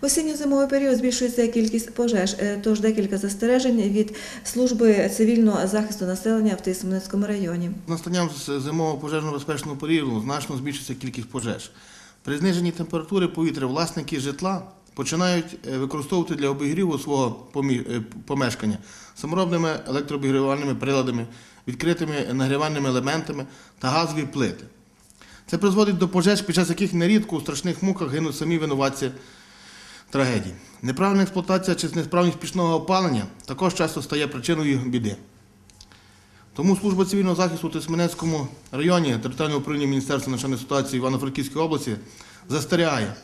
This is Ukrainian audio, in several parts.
В осінньо-зимовий період збільшується кількість пожеж, е, тож декілька застережень від служби цивільного захисту населення в Тисменецькому районі. Настанням зимового пожежно-безпечного періоду значно збільшиться кількість пожеж. При зниженні температури повітря власники житла починають е, використовувати для обігріву свого е, помешкання саморобними електрообігрівальними приладами, відкритими нагрівальними елементами та газові плити. Це призводить до пожеж, під час яких нерідко у страшних муках гинуть самі винуватці трагедій. Неправильна експлуатація чи несправність пічного опалення також часто стає причиною біди. Тому служба цивільного захисту у Тисменецькому районі територіального управління Міністерства надзвичайної ситуації Івано-Франківської області застерігає.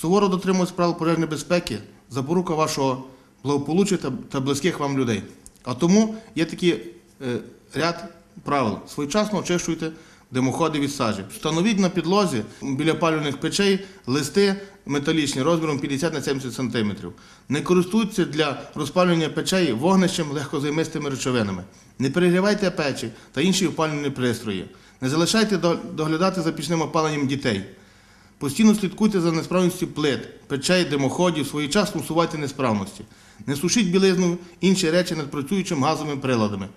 Суворо дотримуйтесь правил пожежної безпеки, запорука вашого благополуччя та, та близьких вам людей. А тому є такий е, ряд правил. Своєчасно очищуйте димоходи від сажі. Встановіть на підлозі біля палювальних печей листи металічні розміром 50 на 70 см. Не користуйтеся для розпалювання печей вогнищем легкозаймистими речовинами. Не перегрівайте печі та інші опалювальні пристрої. Не залишайте доглядати за пічним опаленням дітей. Постійно слідкуйте за несправністю плит, печей, димоходів, своєчасно усувайте несправності. Не сушіть білизну, інші речі над працюючим газовими приладами.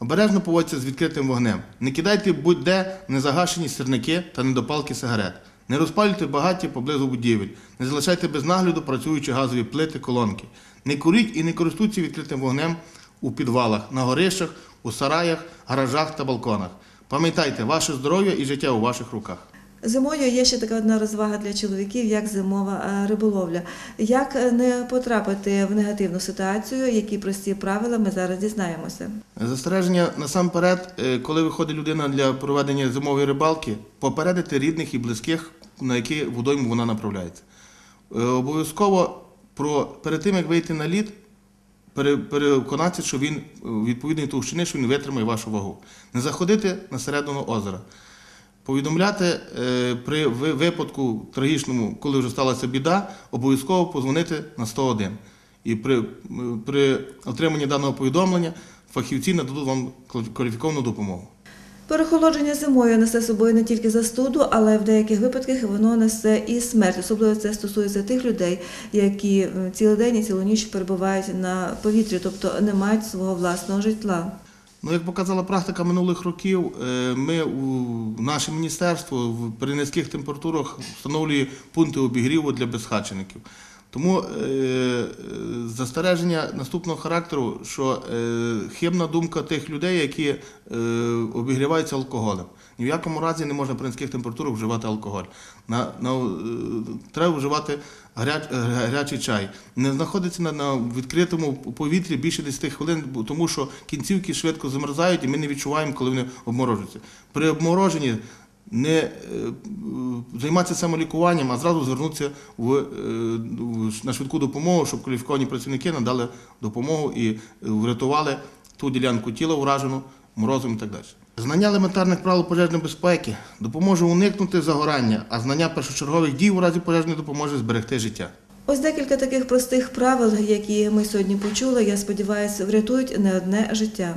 Обережно поводьтеся з відкритим вогнем. Не кидайте будь-де незагашені сірники та недопалки сигарет. Не розпалюйте багаті поблизу будівель. Не залишайте без нагляду працюючі газові плити, колонки. Не куріть і не користуйтеся відкритим вогнем у підвалах, на горищах, у сараях, гаражах та балконах. Пам'ятайте, ваше здоров'я і життя у ваших руках. Зимою є ще така одна розвага для чоловіків, як зимова е, риболовля. Як е, не потрапити в негативну ситуацію, які прості правила ми зараз дізнаємося. Застереження насамперед, е, коли виходить людина для проведення зимової рибалки, попередити рідних і близьких, на які водойму вона направляється. Обов'язково перед тим, як вийти на лід, переконатися, що він відповідної товщини, що він витримає вашу вагу. Не заходити на середину озера. Повідомляти е, при випадку трагічному, коли вже сталася біда, обов'язково позвонити на 101. І при, при отриманні даного повідомлення фахівці нададуть вам кваліфіковану допомогу. Перехолодження зимою несе собою не тільки застуду, але в деяких випадках воно несе і смерть. Особливо це стосується тих людей, які е, цілий день і цілу ніч перебувають на повітрі, тобто не мають свого власного житла. Ну, як показала практика минулих років, е, ми у наше міністерство при низьких температурах встановлює пункти обігріву для безхатчеників. Тому е, е, застереження наступного характеру, що е, хибна думка тих людей, які е, обігріваються алкоголем. Ні в якому разі не можна при низьких температурах вживати алкоголь. На, на, е, треба вживати гаряч, е, гарячий чай. Не знаходиться на, на відкритому повітрі більше 10 хвилин, тому що кінцівки швидко замерзають і ми не відчуваємо, коли вони обморожуються. При обмороженні не е, займатися самолікуванням, а зразу звернутися в, на швидку допомогу, щоб кваліфіковані працівники надали допомогу і врятували ту ділянку тіла уражену морозом і так далі. Знання елементарних правил пожежної безпеки допоможе уникнути загорання, а знання першочергових дій у разі пожежної допоможе зберегти життя. Ось декілька таких простих правил, які ми сьогодні почули. Я сподіваюся, врятують не одне життя.